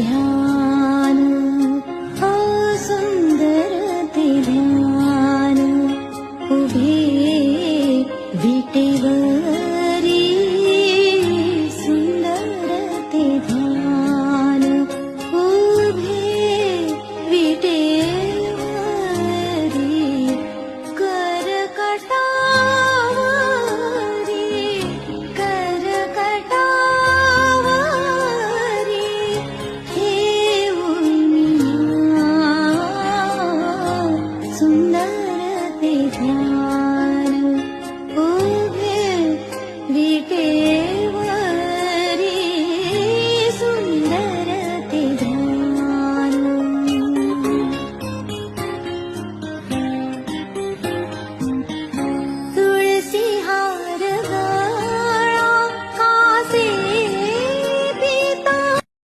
ध्यान 一条